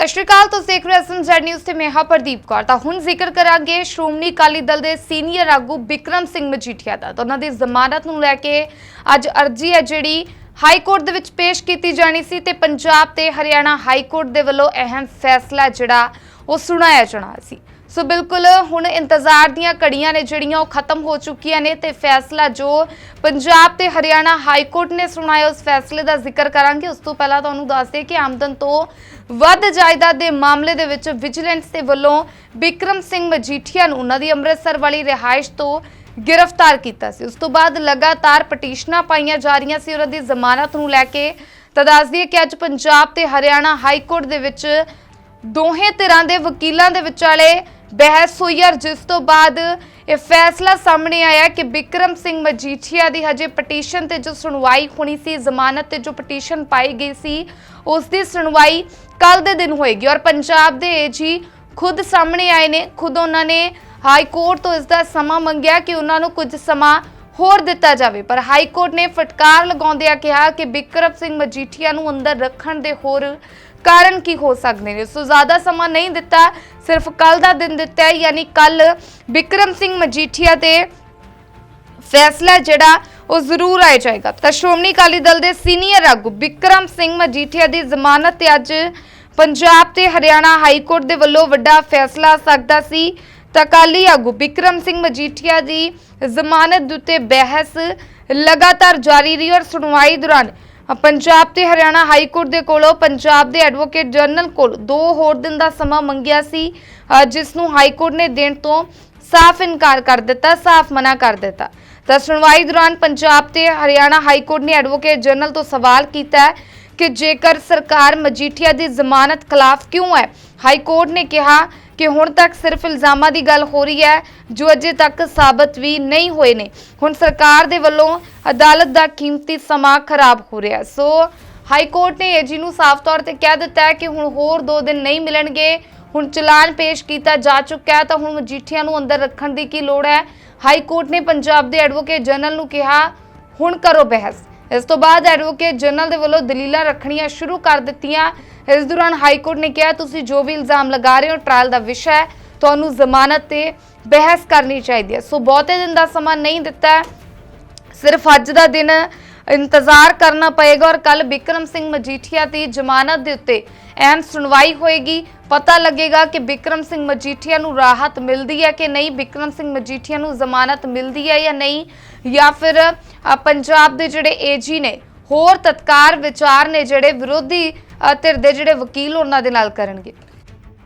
ਸਤਿ ਸ਼੍ਰੀ ਅਕਾਲ, ਤੁਸੀਂ ਦੇਖ ਰਹੇ ਹੋ ਐਸਐਮਜ਼ੈਡ ਨਿਊਜ਼ ਤੇ ਮੈਂ ਹਾਂ ਪ੍ਰਦੀਪ ਕੌਰ। ਤਾਂ ਹੁਣ ਜ਼ਿਕਰ ਕਰਾਂਗੇ ਸ਼੍ਰੋਮਣੀ ਅਕਾਲੀ ਦਲ ਦੇ ਸੀਨੀਅਰ ਆਗੂ ਬਿਕਰਮ ਸਿੰਘ ਮਜੀਠੀਆ ਦਾ। ਤਾਂ ਉਹਨਾਂ ਦੀ ਜ਼ਮਾਨਤ ਨੂੰ ਲੈ ਕੇ ਅੱਜ ਅਰਜੀ ਹੈ ਜਿਹੜੀ ਹਾਈ ਕੋਰਟ ਦੇ ਵਿੱਚ ਪੇਸ਼ ਕੀਤੀ ਜਾਣੀ ਸੀ ਤੇ ਪੰਜਾਬ ਤੇ ਹਰਿਆਣਾ ਹਾਈ ਕੋਰਟ ਦੇ ਵੱਲੋਂ ਅਹਿਮ ਫੈਸਲਾ ਜਿਹੜਾ ਉਹ ਸੁਣਾਇਆ ਜਾਣਾ ਸੀ। ਸੋ ਬਿਲਕੁਲ ਹੁਣ ਇੰਤਜ਼ਾਰ ਦੀਆਂ ਘੜੀਆਂ ਨੇ ਜਿਹੜੀਆਂ ਉਹ ਖਤਮ ਹੋ ਚੁੱਕੀਆਂ ਨੇ ਤੇ ਫੈਸਲਾ ਜੋ ਪੰਜਾਬ ਤੇ ਹਰਿਆਣਾ ਹਾਈ ਕੋਰਟ ਨੇ ਸੁਣਾਇਆ, ਉਸ ਫੈਸਲੇ ਦਾ ਜ਼ਿਕਰ ਕਰਾਂਗੇ। ਉਸ ਤੋਂ ਪਹਿਲਾਂ ਤੁਹਾਨੂੰ ਦੱਸ ਦਈਏ ਕਿ ਆਮਦਨ ਤੋਂ ਵੱਧ ਜਾਇਦਾਦ ਦੇ ਮਾਮਲੇ ਦੇ ਵਿੱਚ ਵਿਜੀਲੈਂਸ ਦੇ ਵੱਲੋਂ ਬਿਕਰਮ ਸਿੰਘ ਮਜੀਠੀਆ ਨੂੰ ਉਹਨਾਂ ਦੀ ਅੰਮ੍ਰਿਤਸਰ ਵਾਲੀ ਰਿਹਾਇਸ਼ ਤੋਂ ਗ੍ਰਿਫਤਾਰ ਕੀਤਾ ਸੀ। ਉਸ ਤੋਂ ਬਾਅਦ ਲਗਾਤਾਰ ਪਟੀਸ਼ਨਾਂ ਪਾਈਆਂ ਜਾ ਰਹੀਆਂ ਸੀ, ਉਹਨਾਂ ਦੀ ਜ਼ਮਾਨਤ ਨੂੰ ਲੈ ਕੇ। ਤਾਂ ਦੱਸ ਦਈਏ ਕਿ ਅੱਜ ਪੰਜਾਬ ਤੇ ਹਰਿਆਣਾ ਹਾਈ ਕੋਰਟ ਦੇ ਵਿੱਚ ਦੋਹੇ ਧਿਰਾਂ ਦੇ ਵਕੀਲਾਂ ਦੇ ਵਿਚਾਲੇ ਬਹਿਸ ਹੋਈ ਹੈ ਜਿਸ ਤੋਂ ਬਾਅਦ ਇਹ ਫੈਸਲਾ ਸਾਹਮਣੇ ਆਇਆ ਕਿ ਬਿਕਰਮ ਸਿੰਘ ਮਜੀਠੀਆ ਦੀ ਹਜੇ ਪਟੀਸ਼ਨ ਤੇ ਜੋ ਸੁਣਵਾਈ ਹੋਣੀ ਸੀ, ਜ਼ਮਾਨਤ ਤੇ ਜੋ ਪਟੀਸ਼ਨ ਪਾਈ ਗਈ ਸੀ, ਉਸ ਦੀ ਸੁਣਵਾਈ ਕੱਲ ਦੇ ਦਿਨ ਹੋਏਗੀ। ਔਰ ਪੰਜਾਬ ਦੇ ਏਜੀ ਖੁਦ ਸਾਹਮਣੇ ਆਏ ਨੇ, ਖੁਦ ਉਹਨਾਂ ਨੇ ਹਾਈ ਕੋਰਟ ਤੋਂ ਇਸ ਦਾ ਸਮਾਂ ਮੰਗਿਆ ਕਿ ਉਹਨਾਂ ਨੂੰ ਕੁਝ ਸਮਾਂ ਹੋਰ ਦਿੱਤਾ ਜਾਵੇ। ਪਰ ਹਾਈ ਕੋਰਟ ਨੇ ਫਟਕਾਰ ਲਗਾਉਂਦਿਆਂ ਕਿਹਾ ਕਿ ਬਿਕਰਮ ਸਿੰਘ ਮਜੀਠੀਆ ਨੂੰ ਅੰਦਰ ਰੱਖਣ ਦੇ ਹੋਰ ਕਾਰਨ ਕੀ ਹੋ ਸਕਦੇ ਨੇ? ਸੋ ਜ਼ਿਆਦਾ ਸਮਾਂ ਨਹੀਂ ਦਿੱਤਾ, ਸਿਰਫ ਕੱਲ ਦਾ ਦਿਨ ਦਿੱਤਾ ਹੈ, ਯਾਨੀ ਕੱਲ ਬਿਕਰਮ ਸਿੰਘ ਮਜੀਠੀਆ ਤੇ ਫੈਸਲਾ ਜਿਹੜਾ ਉਹ ਜ਼ਰੂਰ ਆਇਆ ਜਾਏਗਾ। ਤਾਂ ਸ਼੍ਰੋਮਣੀ ਅਕਾਲੀ ਦਲ ਦੇ ਸੀਨੀਅਰ ਆਗੂ ਬਿਕਰਮ ਸਿੰਘ ਮਜੀਠੀਆ ਦੀ ਜ਼ਮਾਨਤ ਤੇ ਅੱਜ ਪੰਜਾਬ ਤੇ ਹਰਿਆਣਾ ਹਾਈ ਕੋਰਟ ਦੇ ਵੱਲੋਂ ਵੱਡਾ ਫੈਸਲਾ ਸਕਦਾ ਸੀ। ਤਾਂ ਅਕਾਲੀ ਆਗੂ ਬਿਕਰਮ ਸਿੰਘ ਮਜੀਠੀਆ ਦੀ ਜ਼ਮਾਨਤ ਉੱਤੇ ਬਹਿਸ ਲਗਾਤਾਰ ਜਾਰੀ ਰਹੀ ਔਰ ਸੁਣਵਾਈ ਦੌਰਾਨ ਪੰਜਾਬ ਤੇ ਹਰਿਆਣਾ ਹਾਈ ਕੋਰਟ ਦੇ ਕੋਲੋਂ ਪੰਜਾਬ ਦੇ ਐਡਵੋਕੇਟ ਜਨਰਲ ਕੋਲ ਦੋ ਹੋਰ ਦਿਨ ਦਾ ਸਮਾਂ ਮੰਗਿਆ ਸੀ ਅ, ਜਿਸ ਨੂੰ ਹਾਈ ਕੋਰਟ ਨੇ ਦੇਣ ਤੋਂ ਸਾਫ਼ ਇਨਕਾਰ ਕਰ ਦਿੱਤਾ ਸਾਫ਼ ਮਨਾ ਕਰ ਦਿੱਤਾ। ਤਾਂ ਸੁਣਵਾਈ ਦੌਰਾਨ ਪੰਜਾਬ ਤੇ ਹਰਿਆਣਾ ਹਾਈ ਕੋਰਟ ਨੇ ਐਡਵੋਕੇਟ ਜਨਰਲ ਤੋਂ ਸਵਾਲ ਕੀਤਾ ਕਿ ਜੇਕਰ ਸਰਕਾਰ ਮਜੀਠੀਆ ਦੀ ਜ਼ਮਾਨਤ ਖਿਲਾਫ ਕਿਉਂ ਹੈ? ਹਾਈ ਕੋਰਟ ਨੇ ਕਿਹਾ ਕਿ ਹੁਣ ਤੱਕ ਸਿਰਫ ਇਲਜ਼ਾਮਾਂ ਦੀ ਗੱਲ ਹੋ ਰਹੀ ਹੈ, ਜੋ ਅਜੇ ਤੱਕ ਸਾਬਤ ਵੀ ਨਹੀਂ ਹੋਏ ਨੇ। ਹੁਣ ਸਰਕਾਰ ਦੇ ਵੱਲੋਂ ਅਦਾਲਤ ਦਾ ਕੀਮਤੀ ਸਮਾਂ ਖਰਾਬ ਹੋ ਰਿਹਾ ਸੋ ਹਾਈ ਕੋਰਟ ਨੇ ਏਜੀ ਨੂੰ ਸਾਫ਼ ਤੌਰ ਤੇ ਕਹਿ ਦਿੱਤਾ ਹੈ ਕਿ ਹੁਣ ਹੋਰ 2 ਦਿਨ ਨਹੀਂ ਮਿਲਣਗੇ। ਹੁਣ ਚਲਾਨ ਪੇਸ਼ ਕੀਤਾ ਜਾ ਚੁੱਕਾ ਹੈ ਤਾਂ ਹੁਣ ਮਜੀਠੀਆ ਨੂੰ ਅੰਦਰ ਰੱਖਣ ਦੀ ਕੀ ਲੋੜ ਹੈ? ਹਾਈ ਕੋਰਟ ਨੇ ਪੰਜਾਬ ਦੇ ਐਡਵੋਕੇਟ ਜਨਰਲ ਨੂੰ ਕਿਹਾ, ਹੁਣ ਕਰੋ ਬਹਿਸ। ਇਸ ਤੋਂ ਬਾਅਦ ਐਡਵੋਕੇਟ ਜਨਰਲ ਦੇ ਵੱਲੋਂ ਦਲੀਲਾਂ ਰੱਖਣੀਆਂ ਸ਼ੁਰੂ ਕਰ ਦਿੱਤੀਆਂ। ਇਸ ਦੌਰਾਨ ਹਾਈ ਕੋਰਟ ਨੇ ਕਿਹਾ, ਤੁਸੀਂ ਜੋ ਵੀ ਇਲਜ਼ਾਮ ਲਗਾ ਰਹੇ ਹੋ ਟ੍ਰਾਇਲ ਦਾ ਵਿਸ਼ਾ ਹੈ, ਤੁਹਾਨੂੰ ਜ਼ਮਾਨਤ ਤੇ ਬਹਿਸ ਕਰਨੀ ਚਾਹੀਦੀ ਹੈ। ਸੋ ਬਹੁਤੇ ਦਿਨ ਦਾ ਸਮਾਂ ਨਹੀਂ ਦਿੱਤਾ। ਸਿਰਫ ਅੱਜ ਦਾ ਦਿਨ ਇੰਤਜ਼ਾਰ ਕਰਨਾ ਪਏਗਾ ਔਰ ਕੱਲ ਬਿਕਰਮ ਸਿੰਘ ਮਜੀਠੀਆ ਦੀ ਜ਼ਮਾਨਤ ਦੇ ਉੱਤੇ ਅਹਿਮ ਸੁਣਵਾਈ ਹੋਏਗੀ। ਪਤਾ ਲੱਗੇਗਾ ਕਿ ਬਿਕਰਮ ਸਿੰਘ ਮਜੀਠੀਆ ਨੂੰ ਰਾਹਤ ਮਿਲਦੀ ਹੈ ਕਿ ਨਹੀਂ, ਬਿਕਰਮ ਸਿੰਘ ਮਜੀਠੀਆ ਨੂੰ ਜ਼ਮਾਨਤ ਮਿਲਦੀ ਹੈ ਜਾਂ ਨਹੀਂ, ਜਾਂ ਫਿਰ ਪੰਜਾਬ ਦੇ ਜਿਹੜੇ ਏਜੀ ਨੇ, ਹੋਰ ਤਤਕਾਰ ਵਿਚਾਰ ਨੇ ਜਿਹੜੇ ਵਿਰੋਧੀ ਧਿਰ ਦੇ ਜਿਹੜੇ ਵਕੀਲ ਉਹਨਾਂ ਦੇ ਨਾਲ ਕਰਨਗੇ।